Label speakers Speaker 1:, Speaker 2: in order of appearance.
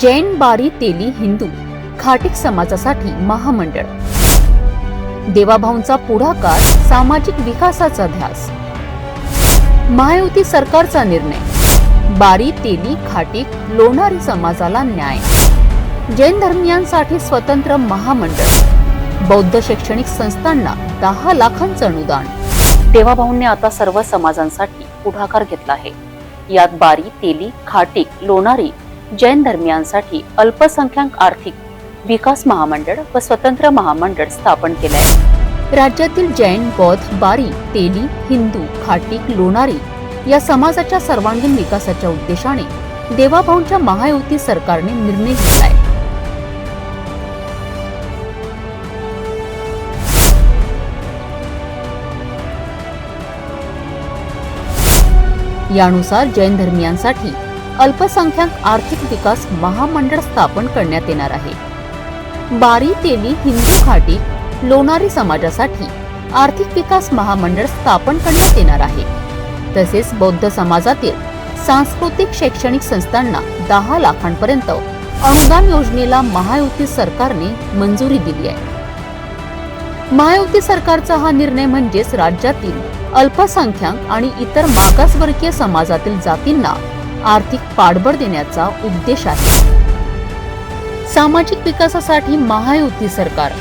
Speaker 1: जैन बारी तेली हिंदू खाटीक समाजासाठी महामंडळ. देवाभाऊंचा पुढाकार सामाजिक विकासाचा ध्यास. महायुती सरकारचा निर्णय. बारी तेली खाटीक लोणारी समाजाला न्याय. जैन धर्मियांसाठी स्वतंत्र महामंडळ. बौद्ध शैक्षणिक संस्थांना दहा लाखांचं अनुदान. देवाभाऊंनी आता सर्व समाजांसाठी पुढाकार घेतला आहे. यात बारी तेली खाटीक लोणारी जैन धर्मियांसाठी अल्पसंख्याक आर्थिक विकास महामंडळ व स्वतंत्र महामंडळ स्थापन केले आहे राज्यातील जैन बौद्ध बारी तेली हिंदू खाटीक लोणारी या समाजाच्या सर्वांगीण विकासाच्या उद्देशाने देवाभाऊंच्या महायुती सरकारने निर्णय घेतलाय. यानुसार जैन धर्मियांसाठी अल्पसंख्याक आर्थिक विकास महामंडळ स्थापन करण्यात येणार आहे. बारी तेली हिंदू घाटी लोणारी समाजासाठी आर्थिक विकास महामंडळ स्थापन करण्यात येणार आहे. तसेच बौद्ध समाजातील सांस्कृतिक शैक्षणिक संस्थांना दहा लाखांपर्यंत अनुदान योजनेला महायुती सरकारने मंजुरी दिली आहे. महायुती सरकारचा हा निर्णय म्हणजेच राज्यातील अल्पसंख्याक आणि इतर मागासवर्गीय समाजातील जातींना आर्थिक पाठबळ देण्याचा उद्देश आहे. सामाजिक विकासासाठी महायुती सरकार